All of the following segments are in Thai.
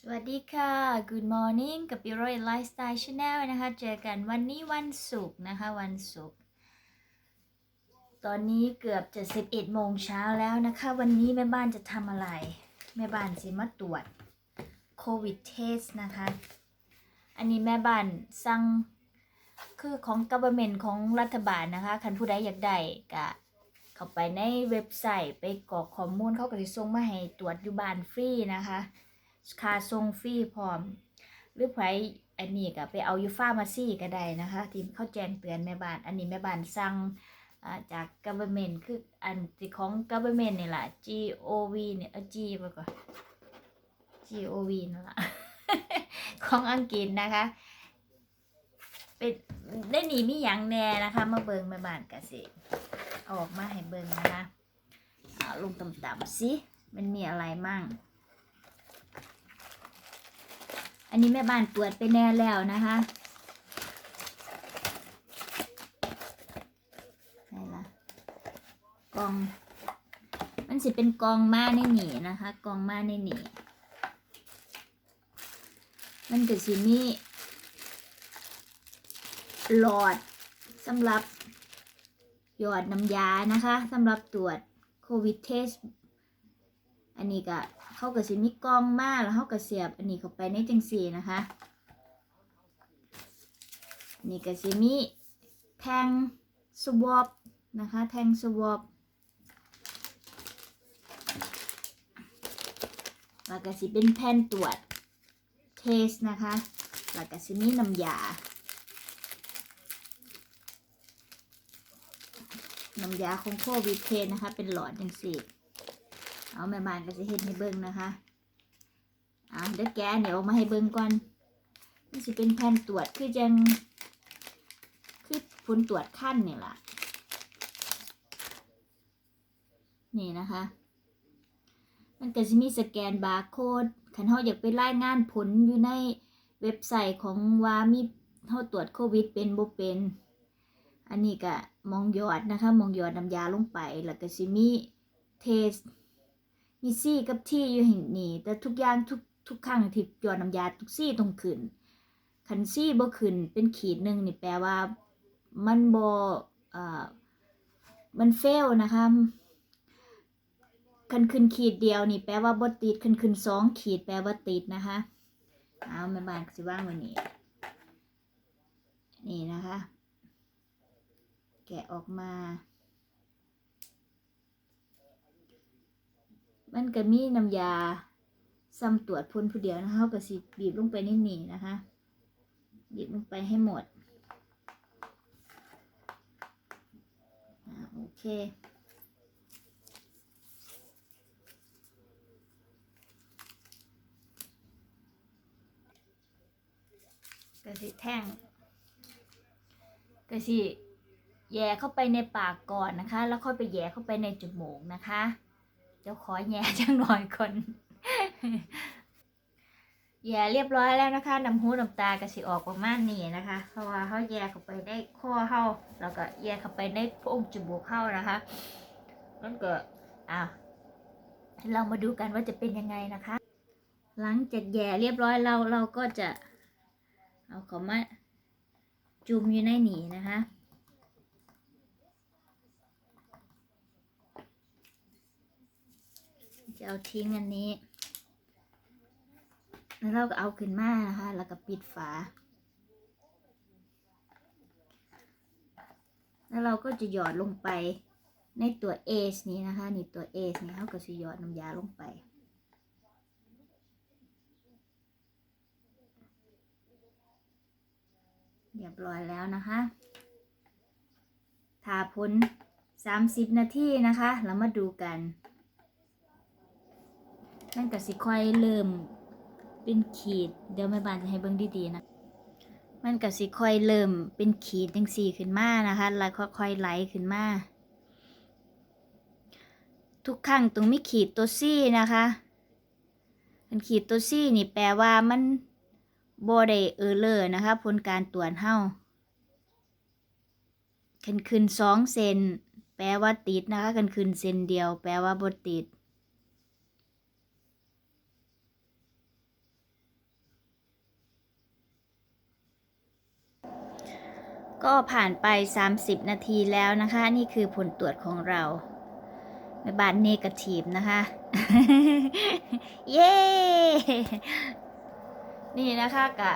สวัสดีค่ะ Good morning กับ b i r o Lifestyle Channel นะคะ เจอกันวันนี้วันศุกร์นะคะ วันศุกร์ ตอนนี้เกือบจะ 11โมงเช้าแล้วนะคะ วันนี้แม่บ้านจะทำอะไร แม่บ้านสิมาตรวจโควิดเทสนะคะ อันนี้แม่บ้านสั่งคือของ government ของรัฐบาลนะคะ คันผู้ใดอยากได้กะเข้าไปในเว็บไซต์ไปกรอกข้อมูลเขาก็จะส่งมาให้ตรวจอยู่บ้านฟรีนะคะ ค่าส่งฟรีพร้อม หรือไผอันนี้ก็ไปเอายู่ฟามาซี่ก็ได้นะคะที่เขาแจ้งเตือนแม่บ้าน อันนี้แม่บ้านสั่งจาก government คืออันที่ของ government นี่แหละ gov เนี่ยเออ g ไปก่อน gov นั่นแหละของอังกฤษนะคะ เป็นได้หนีมีอย่างแน่นะคะ มาเบิงแม่บ้านกสิออกมาให้เบิงนะคะลงต่ำๆสิมันมีอะไรมั่ง อั นนี้แม่บ้านตรวจไปแน่แล้วนะคะไหนล่ะกอง มันสิเป็นกองมาในหนีนะคะ กองมาในหนีมันก็สิมีหลอดสำหรับหยอดน้ำยานะคะสำหรับตรวจโควิดเทส อันนี้ก็เขาก็สิมีกล้องมาแล้วเขาก็เสียบอันนี้เข้าไปในจังสีนะคะนนี่ก็สิมีแทงสวอปนะคะแทงสวอปแล้วก็สิเป็นแผ่นตรวจเทสนะคะแล้วก็สิมีน้ำยาน้ำยาของโควิดเทสนะคะ เป็นหลอดจังสี เอาแม่บ้านก็จะเห็นให้เบิ่งนะคะอ่าเดี๋ยวแกเนี่ยวออกมาให้เบิ่งก่อนนี่สิเป็นแผ่นตรวจคือจังคือผลตรวจขั้นนี่ล่ะนี่นะคะ มันก็จะมีสแกนบาร์โค้ดคันเฮาอยากไปรายงานผลอยู่ในเว็บไซต์ของว่ามีเฮาตรวจโควิดเป็นบ่เป็น อันนี้ก็มองยอดนะคะ มองยอดน้ำยาลงไป แล้วก็สิมีเทส มีซี่กับที่อยู่แห่งนี้ แต่ทุกอย่างทุกทุกครั้งที่หยอดน้ำยาทุกซี่ต้องขึ้นคันซี่บ่ขึ้นเป็นขีดหนึ่งนี่แปลว่ามันบ่เอ่อมันเฟลนะคะคันขึ้นขีดเดียวนี่แปลว่าบ่ติดคันขึ้นสองขีดแปลว่าติดนะคะเอาแม่บ้านสิว่างว้นี่นี่นะคะ แกะออกมา มันก็มีน้ำยาซ้ำตรวจพ่นผู้เดียวนะคะก็สิบีบลงไปในนี่นะคะ บีบลงไปให้หมดอโอเคก็สิแท่งก็สิแย่เข้าไปในปากก่อนนะคะ แล้วค่อยไปแย่เข้าไปในจมูกนะคะ ดี๋ยวขอแย่จังหน่อยคนแย่เรียบร้อยแล้วนะคะน้ำหูน้ำตากระสิออกประมาณนี้นะคะ เพราะว่าเขาแย่เข้าไปในข้อเข้าแล้วก็แย่เข้าไปในโพรงจมูกเข้านะคะนั่นก็อะเรามาดูกันว่าจะเป็นยังไงนะคะ หลังจากแย่เรียบร้อยเราเราก็จะ เอาเขามาจุ่มอยู่ในหนีนะคะ จะเอาทิ้งอันนี้ แล้วเราก็เอาขึ้นมานะคะ แล้วก็ปิดฝา แล้วเราก็จะหยอดลงไปในตัวเอสนี้นะคะ นี่ตัวเอสนี่เขาก็จะหยอดน้ำยาลงไปเรียบร้อยแล้วนะคะทาพ้น 30 นาทีนะคะ แล้วมาดูกัน นั่นก็สิค่อยเริ่มเป็นขีด เดี๋ยวแม่บ้านจะให้เบิ่งดีๆนะ มันก็สิค่อยเริ่มเป็นขีดจังสี่ขึ้นมานะคะแล้วค่อยๆไหลขึ้นมา ทุกครั้งตรงมีขีดตัวซี่นะคะเป็นขีดตัวซี่นี่แปลว่ามันโบได้เออเลอร์นะคะ ผลการตรวจเฮาคันขึ้นสองเซน แปลว่าติดนะคะคันขึ้นเซนเดียว แปลว่าบ่ติด ก็ผ่านไป 30 นาทีแล้วนะคะ นี่คือผลตรวจของเราแม่บ้านเนกาทีฟนะคะ เย้ นี่นะคะกะ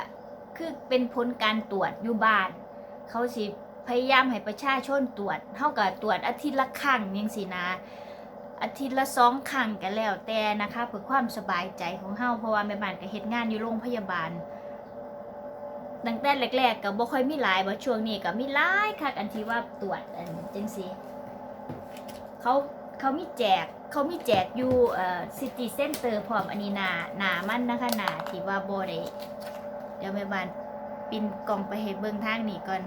คือเป็นผลการตรวจอยู่บ้าน เขาสิพยายามให้ประชาชนตรวจเท่ากับตรวจอาทิตย์ละครั้งยังสินะอาทิตย์ละสองครั้งกันแล้วแต่นะคะเพื่อความสบายใจของเฮาเพราะว่าแม่บ้านก็เฮ็ดงานอยู่โรงพยาบาล ตั้งแต่แรกๆก็บ่ค่อยมีหลายบ่ช่วงนี้ก็มีหลายคักอันที่ว่าตรวจอันจังซี่เขาเขามีแจกเขามีแจกอยู่เอ่อซิตี้เซ็นเตอร์พร้อมอันนี้หนาหนามันนะคะหนาที่ว่าบ่ได้เดี๋ยวแม่บ้านปินกล่องไปให้เบิ่งทางนี้ก่อน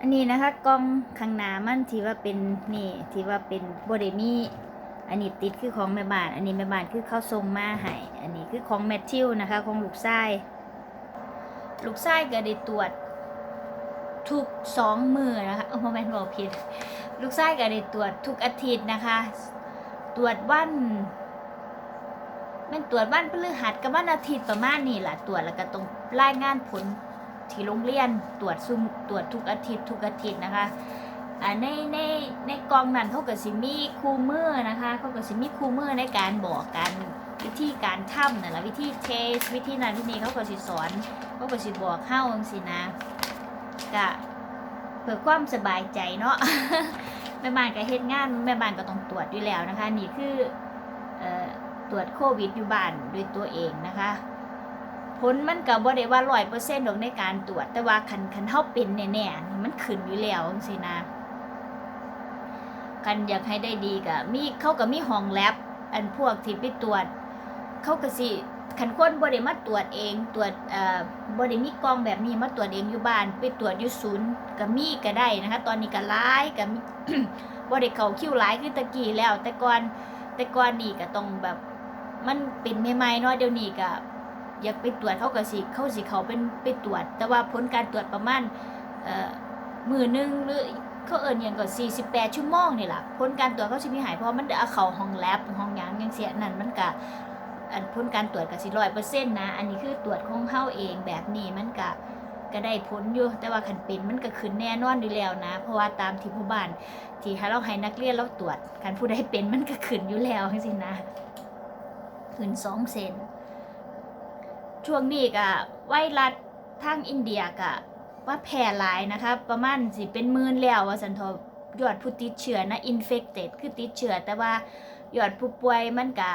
อันนี้นะคะกล้องข้างหน้ามันที่ว่าเป็นนี่ที่ว่าเป็นบ่ได้มี อันนี้ติดคือของแม่บ้าน อันนี้แม่บ้านคือเขาส่งมาให้อันนี้คือของแมทธิวนะคะของลูกชายลูกชายก็ได้ตรวจทุกสองมือนะคะโอ้โมเมนต์บอกผิด ลูกชายก็ได้ตรวจทุกอาทิตย์นะคะ ตรวจวันแม่นตรวจวันพฤหัสกับวันอาทิตย์ประมาณนี้แหละตรวจแล้วก็ต้องรายงานผลที่โรงเรียนตรวจซุมตรวจทุกอาทิตย์ทุกอาทิตย์นะคะ ในในในกองนั้นเขาก็สิมีคู่มือนะคะเขาก็สิมีคู่มือในการบอกการวิธีการทำนั่นแหละวิธีเทสวิธีนั้นวิธีนี้เขาก็สิสอนเขาก็สิบอกเข้าจังสินะกะเพื่อความสบายใจเนาะแม่บ้านก็เฮ็ดงานแม่บ้านก็ต้องตรวจอยู่แล้วนะคะ นี่คืออตรวจโควิดอยู่บ้านด้วยตัวเองนะคะผลมันก็บ่ได้ว่าร้อยเปอร์เซ็นต์ในการตรวจ แต่ว่าคันคันเฮาเป็นแน่ๆมันขึ้นอยู่แล้วจังซี่นะ กันอยากให้ได้ดีก็มีเขาก็มีห้องแลบอันพวกที่ไปตรวจ เขาก็สิคันคนบ่ได้มาตรวจเองตรวจบ่ได้มีกองแบบนี้มาตรวจเองอยู่บ้าน ไปตรวจอยู่ศูนย์ก็มีก็ได้นะคะ ตอนนี้ก็หลายก็มีบ่ได้เขาคิวหลายคือตะกี้แล้ว แต่ก่อนแต่ก่อนนี่ก็ต้องแบบมันเป็นใหม่ๆเนาะเดี๋ยวนี้ก็อยากไปตรวจเขาก็สิเขาสิเขาเป็นไปตรวจ แต่ว่าผลการตรวจประมาณมือหนึ่งหรือ เขาเอิญอย่างก็48 ชั่วโมงนี่แหละผลการตรวจเขาสิมีหายเพราะมันเอาเข้าห้องแลบห้องยังยังเสียนั่นมันก็อันผลการตรวจก็สิร้อยเปอร์เซ็นต์นะ อันนี้คือตรวจของเฮาเองแบบนี้มันก็ก็ได้ผลอยู่แต่ว่าคันเป็นมันก็ขึ้นแน่นอนอยู่แล้วนะ เพราะว่าตามที่ผู้บ้านที่ให้เราให้นักเรียนเราตรวจคันผู้ใดเป็นมันก็ขึ้นอยู่แล้วจังซี่นะขึ้น2เซนช่วงนี้ก็ไวรัสทางอินเดียก็ ว่าแพร่หลายนะคะ ประมาณสิเป็นหมื่นแล้วว่าสันทอยอดผู้ติดเชื้อนะ infected คือติดเชื้อแต่ว่ายอดผู้ป่วยมันกะ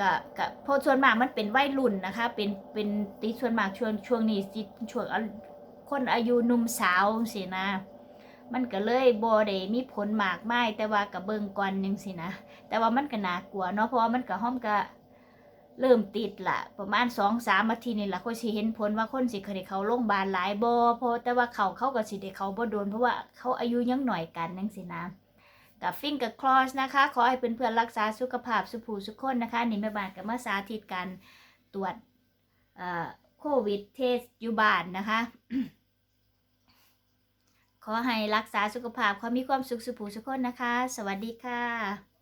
กะกะเพราะส่วนมากมันเป็นวัยรุ่นนะคะ เป็นเป็นติดส่วนมากช่วงช่วงนี้ติดช่วงคนอายุหนุ่มสาวสินะ มันก็เลยบ่ได้มีผลมากมายแต่ว่าก็เบิงก่อนจังสินะ แต่ว่ามันก็น่ากลัวเนาะเพราะว่ามันก็ห้อมก็ เริ่มติดละประมาณสองสามอาทิตย์นี่ละก็สิเห็นผลว่าคนสิเคยเขาโรงพยาบาลหลายบ่เพราะแต่ว่าเขาเขาก็สิได้เขาบ่โดนเพราะว่าเขาอายุยังหน่อยกันจังสินะกับฟิงกับคลอสนะคะ ขอให้เพื่อนๆรักษาสุขภาพสุขภูสุขคนนะคะนี่แม่บ้านกับมาสาธิตการตรวจเอ่อโควิดเทสอยู่บ้านนะคะ ขอให้รักษาสุขภาพขอมีความสุขสุขภูสุขคนนะคะ สวัสดีค่ะ